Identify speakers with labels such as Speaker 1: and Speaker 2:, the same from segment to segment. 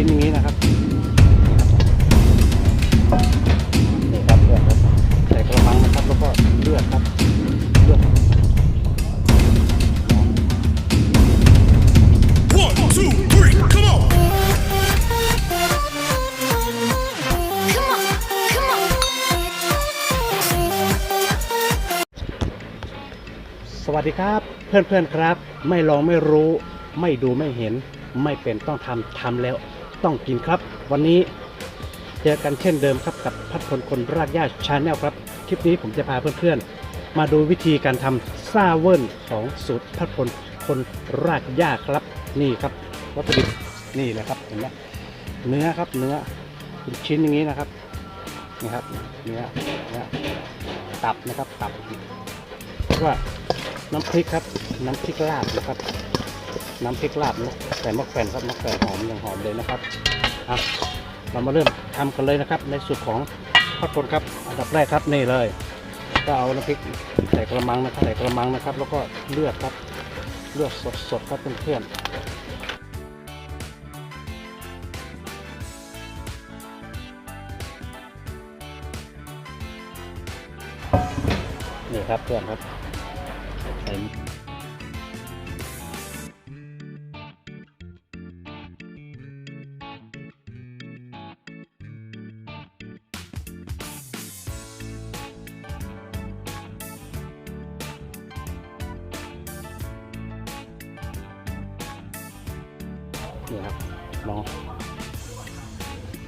Speaker 1: ชิ้นอย่างนี้นะครับนี่ครับเลือดครับใส่กระมังนะครับแล้วก็เลือดครับเลือด
Speaker 2: One, two, three, come on!
Speaker 3: Come on, come on.
Speaker 1: สวัสดีครับ เพื่อนๆครับ ไม่ลองไม่รู้ ไม่ดูไม่เห็น ไม่เป็นต้องทำทำแล้ว ต้องกินครับ วันนี้เจอกันเช่นเดิมครับกับพัดพลคนรากหญ้าชาแนลครับ คลิปนี้ผมจะพาเพื่อนๆ มาดูวิธีการทำซาเวิร์นของสูตรพัดพลคนรากหญ้าครับนี่ครับวัตถุดิบนี่เลยครับเห็นไหมเนื้อครับเนื้อเป็นชิ้นอย่างนี้นะครับนี่ครับเนื้อเนื้อตับนะครับตับว่าน้ำพริกครับ น้ำพริกลาบนะครับ น้ำพริกลาบนะใส่มะแขวนครับมะแขวนหอมอย่างหอมเลยนะครับอะเรามาเริ่มทำกันเลยนะครับ ในสูตรของพัดพลครับ อันดับแรกครับนี่เลย ก็เอาน้ำพริกใส่กระมังนะครับใส่กระมังนะครับ แล้วก็เลือดครับเลือดสดๆครับเพื่อนๆนี่ครับเพื่อนครับใส่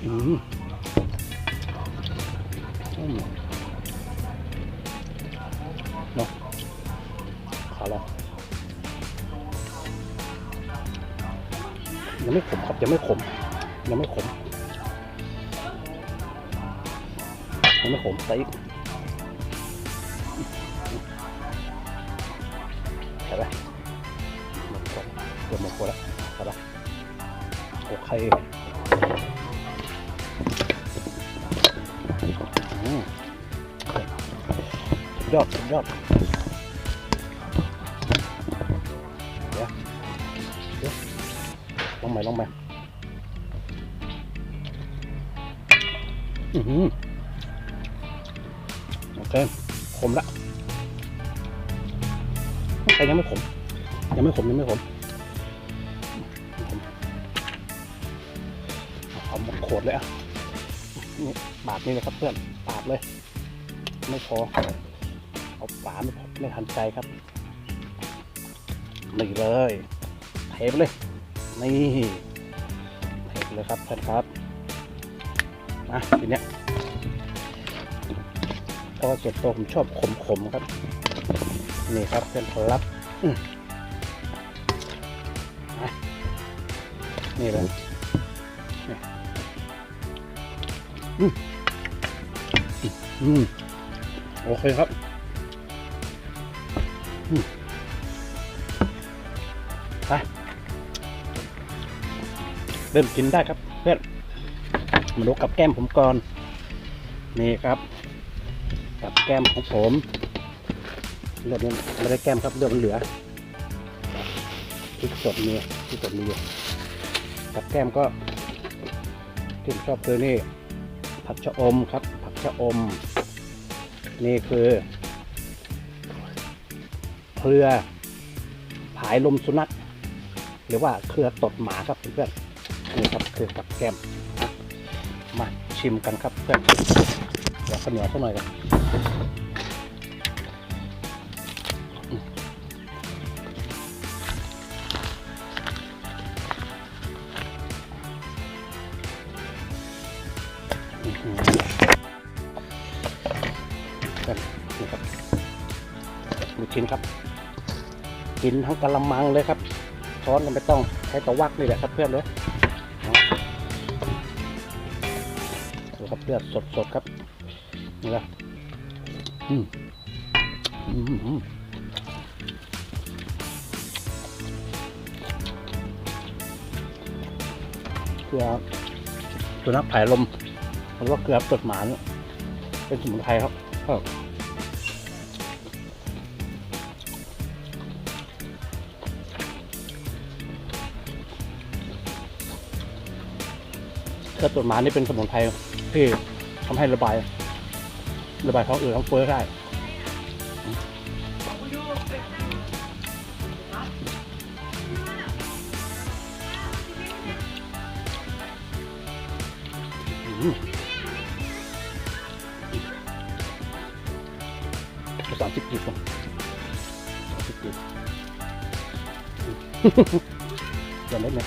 Speaker 1: เนาะขอลองยังไม่ขมครับยังไม่ขมยังไม่ขมยังไม่ขมใส่อีกใช่ไหมหมดหมดขวดแล้วใช่ปะโอเค ยอดสุดยอดเดี๋ยวลองใหม่ลองใหม่อือโอเคขมละแต่ยังไม่ขม ยังไม่ขมยังไม่ขมขมเอาหมดโขดเลยอะนี่บาดนี่เลยครับเพื่อน ดเลย ไม่พอ เอาฝาไม่ไม่ทันใจครับนี่เลยเทไปเลย นี่เทไปเลยครับเพื่อนครับมาทีเนี้ยพราะว่าส่วนตัวผมชอบขมๆครับ นี่ครับเพื่อนครับอืมมานี่เลยนี่ อืมโอเคครับอืมไปเริ่มกินได้ครับ เพื่อนมาดูกับแก้มผมก่อน นี่ครับ กับแก้มของผมเลือดนี่ไม่ได้แก้มครับเลือดมันเหลือพริกสดมีพริกสดมีอยู่กับแก้มก็ที่ผมชอบคือนี่ผักชะอมครับ ชะอม นี่คือเครือผายลมสุนัขหรือว่าเครือตดหมาครับเพื่อนนี่ครับคือกับแกมมาชิมกันครับเพื่อนเดี๋ยวข้าวเหนียวสักหน่อยกัน ชิ้นครับ กินทั้งกะละมังเลยครับ ช้อนก็ไม่ต้องใช้ตะวักนี่แหละครับเพื่อนเลยดูครับเลือดสดๆครับนี่ละอืมอืมอืมเกลือสุนัขผายลมหรือว่าเกลือตดหมานเป็นสมุนไพรครับ กรตุนหมานี่เป็นสมุนไพรที่ทำให้ระบาย ระบายท้องอืดท้องเฟ้อได้สามสิบกีบก่อนสามสิบกีบเดี๋ยวเล็กไหม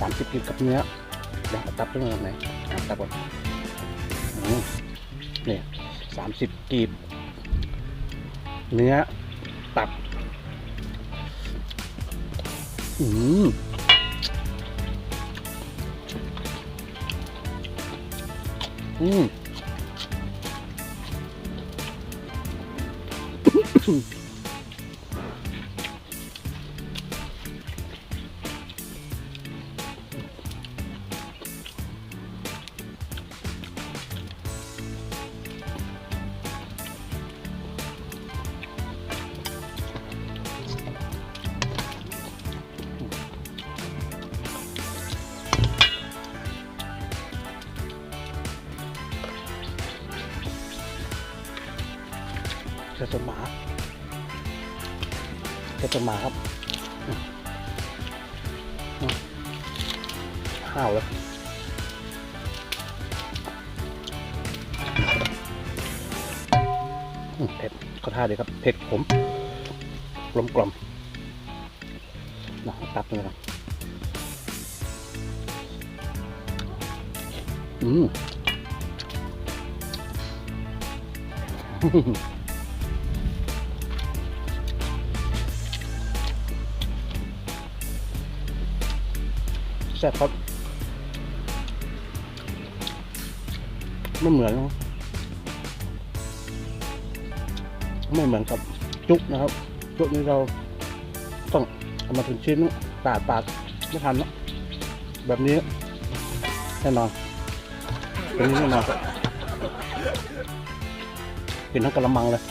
Speaker 1: สามสิบกีบกับเนื้อ เดี๋ยวตับขึ้นมาไหนตับก่อนเนี่ยสามสิบกีบ เนื้อ ตับ อืมอืม เจอตัวหมาเจอตัวหมาครับห้าวเลยอืมเผ็ดก็ท่าดีครับ เผ็ดขมกลมกล่อมนะตับเลยนะอืม แซ่บครับไม่เหมือนไม่เหมือนกับจุกนะครับ จุกนี้เราต้องเอามาถึงชิ้นปาดปาดไม่ทันนะแบบนี้แน่นอนเป็นนี้แน่นอนครับกินทั้งกระมังเลย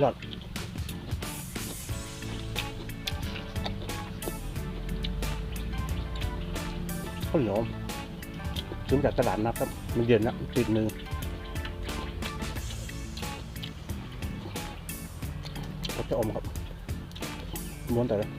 Speaker 1: ยอดข้าวเหนียวซื้อจากตลาดนะครับ มันเย็นนะติดมือก็จะอมครับม้วนแต่ละ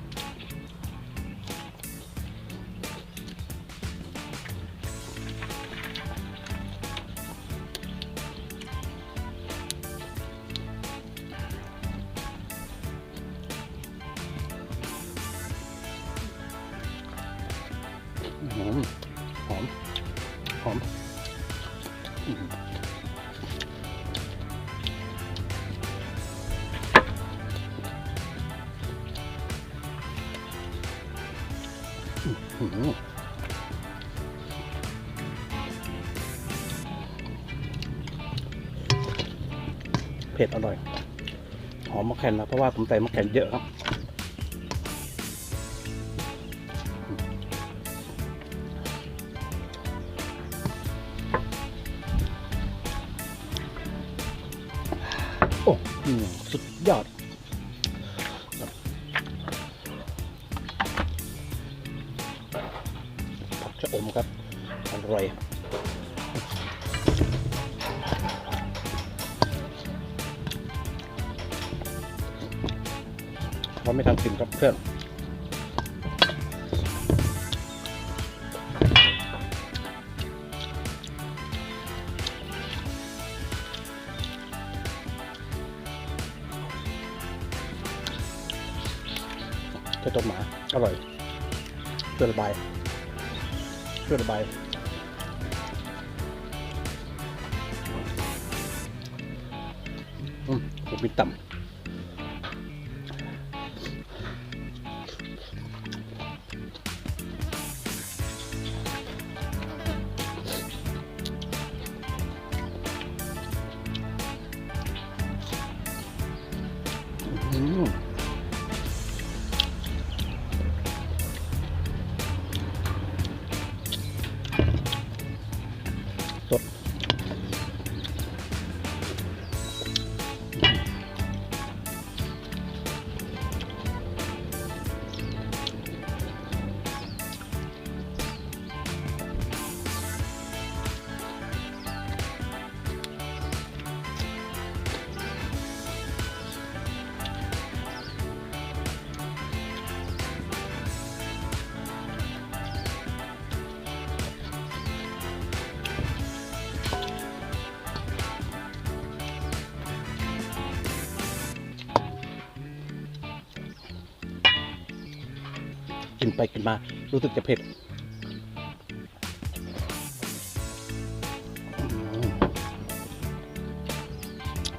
Speaker 1: เผ็ดอร่อย หอมมะแขนนะเพราะว่าผมใส่มะแขนเยอะครับโอ้สุดยอด ร่อยเราไม่ทันกินครับเพื่อนเจ้าตัวหมา อร่อยช่วยระบายช่วยระบาย อืมผ กินไปกินมา รู้สึกจะเผ็ด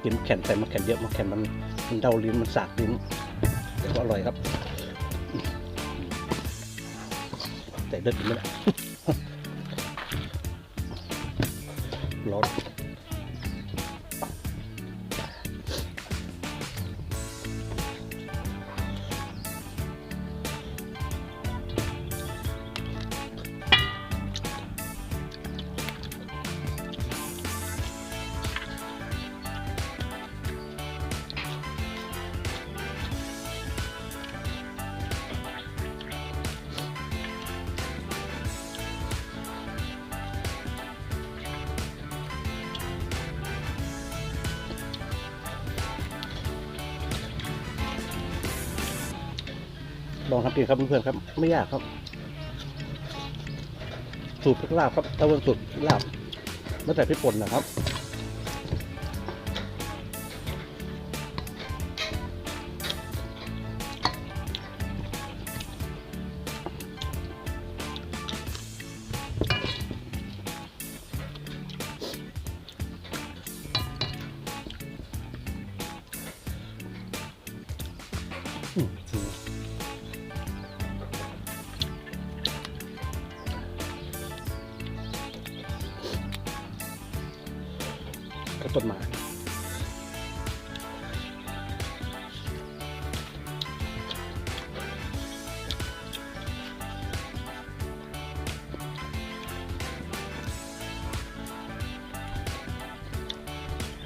Speaker 1: กินแข็นใส่มะแข็นเยอะมะแข็นมันมันเดาลิ้นมันสากลิ้นแต่ก็อร่อยครับ แต่เลิกกินไม่ได้ร้อน ลองทำกินครับเพื่อนๆครับ ไม่ยากครับ สูตรพริกลาบครับถ้าเป็นสูตรพิลาบไม่ใส่พริกป่นนะครับ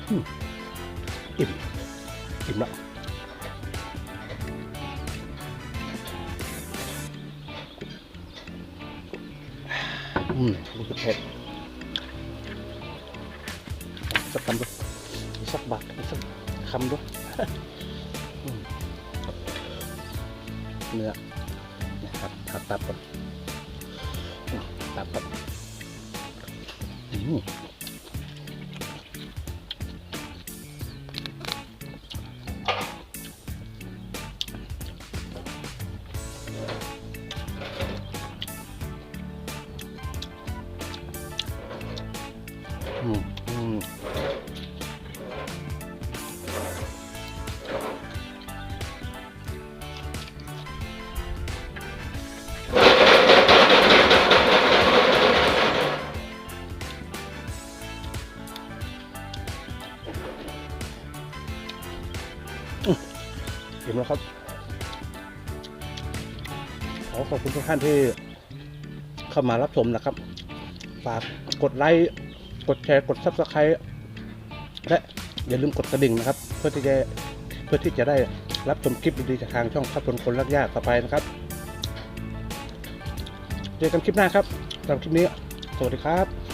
Speaker 1: อืมอิ่มอิ่มละอืมรู้สึกเผ็ดสักคำด้วยสักบาทสักคำด้วยเนื้อนะครับหัดตับก่อนตับก่อนอืมานที่เข้ามารับชมนะครับ ฝากกดไลค์ กดแชร์ กดซับสไครต์และอย่าลืมกดกระดิ่งนะครับ เพื่อที่จะเพื่อที่จะได้รับชมคลิปดีๆจากทางช่องภาพยนตร์คนรักยากต่อไปนะครับ เจอกันคลิปหน้าครับสำหรับคลิปนี้ สวัสดีครับ